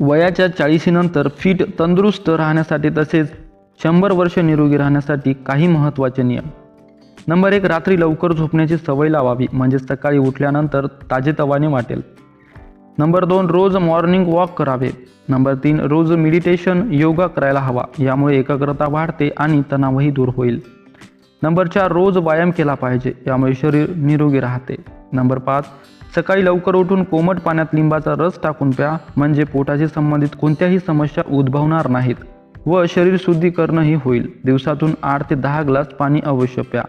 वयाच्या चाळीशीनंतर फिट तंदुरुस्त राहण्यासाठी तसेच शंभर वर्ष निरोगी राहण्यासाठी काही महत्त्वाचे नियम. नंबर एक रात्री लवकर झोपण्याची सवय लावावी म्हणजे सकाळी उठल्यानंतर ताजेतवाने वाटेल. नंबर दोन रोज मॉर्निंग वॉक करावे. नंबर तीन रोज मेडिटेशन योगा करायला हवा यामुळे एकाग्रता वाढते आणि तणावही दूर होईल. नंबर चार रोज व्यायाम केला पाहिजे यामुळे शरीर निरोगी राहते. नंबर पाच सकाळी लवकर उठून कोमट पाण्यात लिंबाचा रस टाकून प्या म्हणजे पोटाशी संबंधित कोणत्याही समस्या उद्भवणार नाहीत. व शरीर शुद्धीकरणही होईल. दिवसातून आठ ते दहा ग्लास पाणी अवश्य प्या.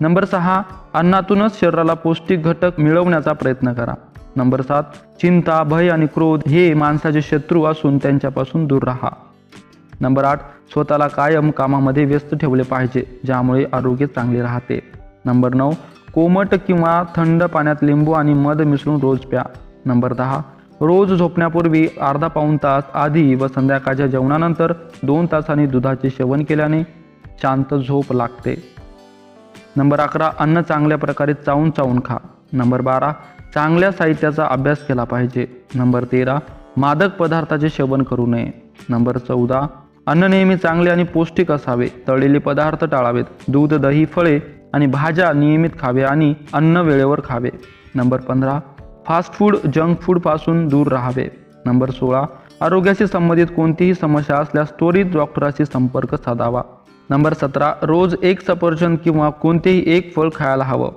नंबर सहा अन्नातूनच शरीराला पौष्टिक घटक मिळवण्याचा प्रयत्न करा. नंबर सात चिंता भय आणि क्रोध हे माणसाचे शत्रू असून त्यांच्यापासून दूर राहा. नंबर आठ स्वतःला कायम कामामध्ये व्यस्त ठेवले पाहिजे ज्यामुळे आरोग्य चांगले राहते. नंबर नऊ कोमट किंवा थंड पाण्यात लिंबू आणि मध मिसळून रोज प्या. नंबर दहा. रोज झोपण्यापूर्वी अर्धा पाऊण तास आधी व संध्याकाळच्या जेवणानंतर दोन तासांनी दुधाचे सेवन केल्याने शांत झोप लागते. नंबर अकरा. अन्न चांगल्या प्रकारे चावून चावून खा. नंबर बारा. चांगल्या साहित्याचा अभ्यास केला पाहिजे. नंबर तेरा. मादक पदार्थाचे सेवन करू नये. नंबर चौदा. अन्न नेहमी चांगले आणि पौष्टिक असावे. तळलेले पदार्थ टाळावेत. दूध दही फळे आणि भाज्या नियमित खावे आणि अन्न वेळेवर खावे. नंबर पंधरा फास्ट फूड जंक फूडपासून दूर राहावे. नंबर सोळा आरोग्याशी संबंधित कोणतीही समस्या असल्यास त्वरित डॉक्टराशी संपर्क साधावा. नंबर सतरा रोज एक सफरचंद किंवा कोणतेही एक फळ खायला हवं.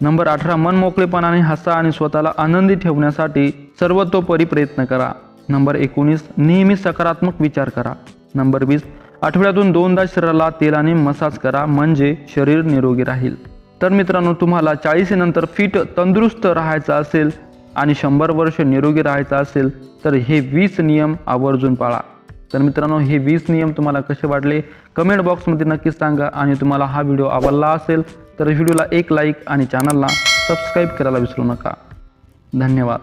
नंबर अठरा मन मोकळेपणाने हसा आणि स्वतःला आनंदी ठेवण्यासाठी सर्वतोपरी प्रयत्न करा. नंबर एकोणीस नेहमी सकारात्मक विचार करा. नंबर वीस आठवड्यातून दोनदा शरीराला तेलाने मसाज करा म्हणजे शरीर निरोगी राहील. तर मित्रांनो तुम्हाला चाळीसीनंतर फिट तंदुरुस्त राहायचं असेल आणि शंभर वर्ष निरोगी राहायचं असेल तर हे वीस नियम आवर्जून पाळा. तर मित्रांनो हे वीस नियम तुम्हाला कसे वाटले? कमेंट बॉक्समध्ये नक्कीच सांगा आणि तुम्हाला हा व्हिडिओ आवडला असेल तर व्हिडिओला एक लाईक आणि चॅनलला सबस्क्राईब करायला विसरू नका. धन्यवाद.